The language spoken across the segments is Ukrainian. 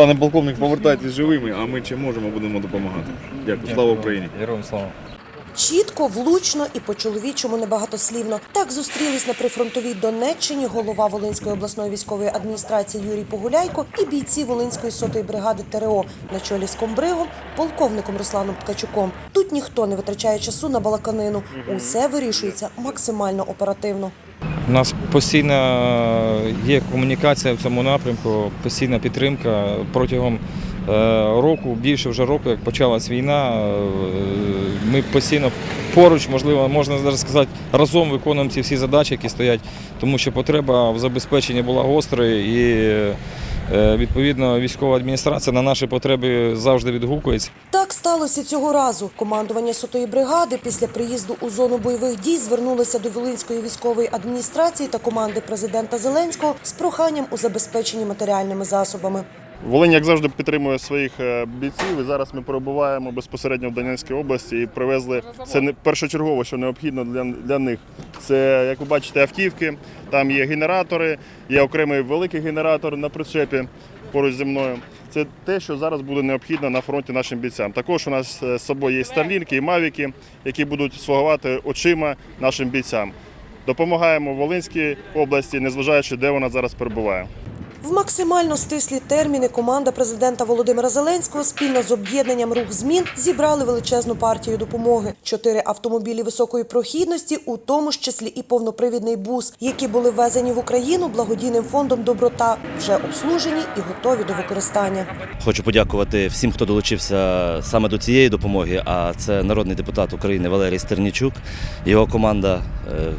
Пане полковник, повертайтесь живими, а ми чим можемо, будемо допомагати. Дякую, слава Україні. Героям слава. Чітко, влучно і по-чоловічому небагатослівно. Так зустрілись на прифронтовій Донеччині голова Волинської обласної військової адміністрації Юрій Погуляйко і бійці Волинської сотої бригади ТРО на чолі з комбригом, полковником Русланом Ткачуком. Тут ніхто не витрачає часу на балаканину. Усе вирішується максимально оперативно. У нас постійно є комунікація в цьому напрямку, постійна підтримка протягом е, року, більше вже року, як почалась війна. е, Ми постійно поруч, можливо, можна сказати, разом виконуємо ці всі задачі, які стоять, тому що потреба в забезпеченні була гострою і відповідно військова адміністрація на наші потреби завжди відгукується. Так сталося цього разу. Командування сотої бригади після приїзду у зону бойових дій звернулося до Волинської військової адміністрації та команди президента Зеленського з проханням у забезпеченні матеріальними засобами. Волинь, як завжди, підтримує своїх е, бійців. І зараз ми перебуваємо безпосередньо в Донецькій області і привезли це не першочергово, що необхідно для, для них. Це, як ви бачите, автівки, там є генератори, є окремий великий генератор на причепі поруч зі мною. Це те, що зараз буде необхідно на фронті нашим бійцям. Також у нас е, з собою є старлінки і мавіки, які будуть слугувати очима нашим бійцям. Допомагаємо Волинській області, незважаючи, де вона зараз перебуває. В максимально стислі терміни команда президента Володимира Зеленського спільно з об'єднанням рух змін зібрали величезну партію допомоги. Чотири автомобілі високої прохідності, у тому ж числі і повнопривідний бус, які були ввезені в Україну благодійним фондом Доброта, вже обслужені і готові до використання. Хочу подякувати всім, хто долучився саме до цієї допомоги. А це народний депутат України Валерій Стернічук, його команда е,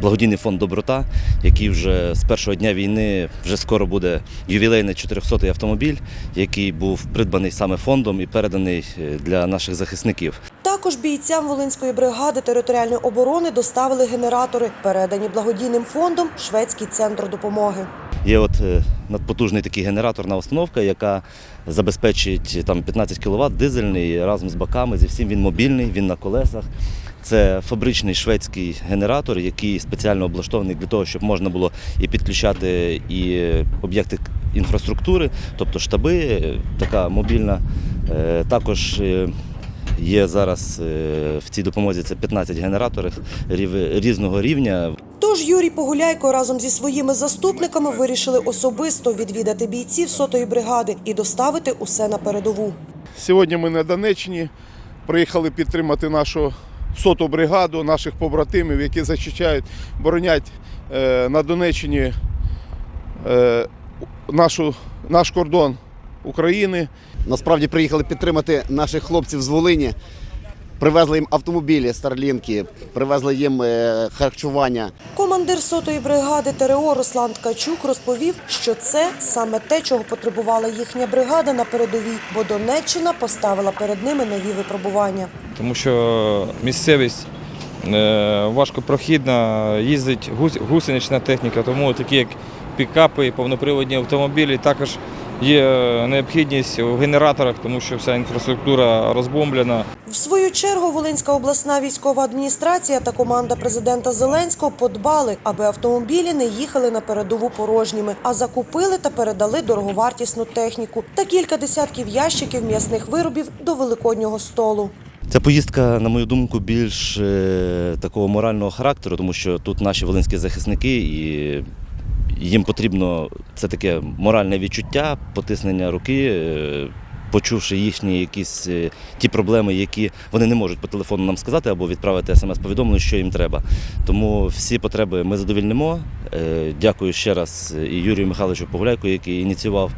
Благодійний фонд Доброта, який вже з першого дня війни вже скоро буде ювілейний 400-й автомобіль, який був придбаний саме фондом і переданий е, для наших захисників. Також бійцям Волинської бригади територіальної оборони доставили генератори, передані благодійним фондом Шведський центр допомоги. Є от е, надпотужний такий генераторна установка, яка забезпечить там 15 кВт дизельний разом з баками. Зі всім він мобільний, він на колесах. Це фабричний шведський генератор, який спеціально облаштований для того, щоб можна було і підключати і об'єкти інфраструктури, тобто штаби, е, така мобільна. Е, Також е, є зараз в цій допомозі це 15 генераторів рів- різного рівня. Тож Юрій Погуляйко разом зі своїми заступниками вирішили особисто відвідати бійців сотої бригади і доставити усе на передову. Сьогодні ми на Донеччині приїхали підтримати нашу соту бригаду, наших побратимів, які захищають, боронять е, на Донеччині е, нашу, наш кордон України. Насправді приїхали підтримати наших хлопців з Волині. Привезли їм автомобілі, старлінки, привезли їм е, харчування. Командир сотої бригади ТРО Руслан Ткачук розповів, що це саме те, чого потребувала їхня бригада на передовій, бо Донеччина поставила перед ними нові випробування. тому що місцевість е, важкопрохідна, їздить гусенична техніка, тому такі як пікапи повноприводні автомобілі також є необхідність в генераторах, тому що вся інфраструктура розбомблена. В свою чергу Волинська обласна військова адміністрація та команда президента Зеленського подбали, аби автомобілі не їхали на передову порожніми, а закупили та передали дороговартісну техніку та кілька десятків ящиків м'ясних виробів до великоднього столу. Ця поїздка, на мою думку, більш е, такого морального характеру, тому що тут наші волинські захисники, і їм потрібно це таке моральне відчуття, потиснення руки. е, Почувши їхні якісь е, ті проблеми, які вони не можуть по телефону нам сказати або відправити смс-повідомлення, що їм треба. Тому всі потреби ми задовільнимо. Е, Дякую ще раз і Юрію Михайловичу Погуляйку, який ініціював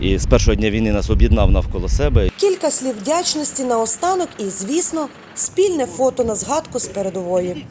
і з першого дня війни нас об'єднав навколо себе. Кілька слів вдячності наостанок і, звісно, спільне фото на згадку з передової.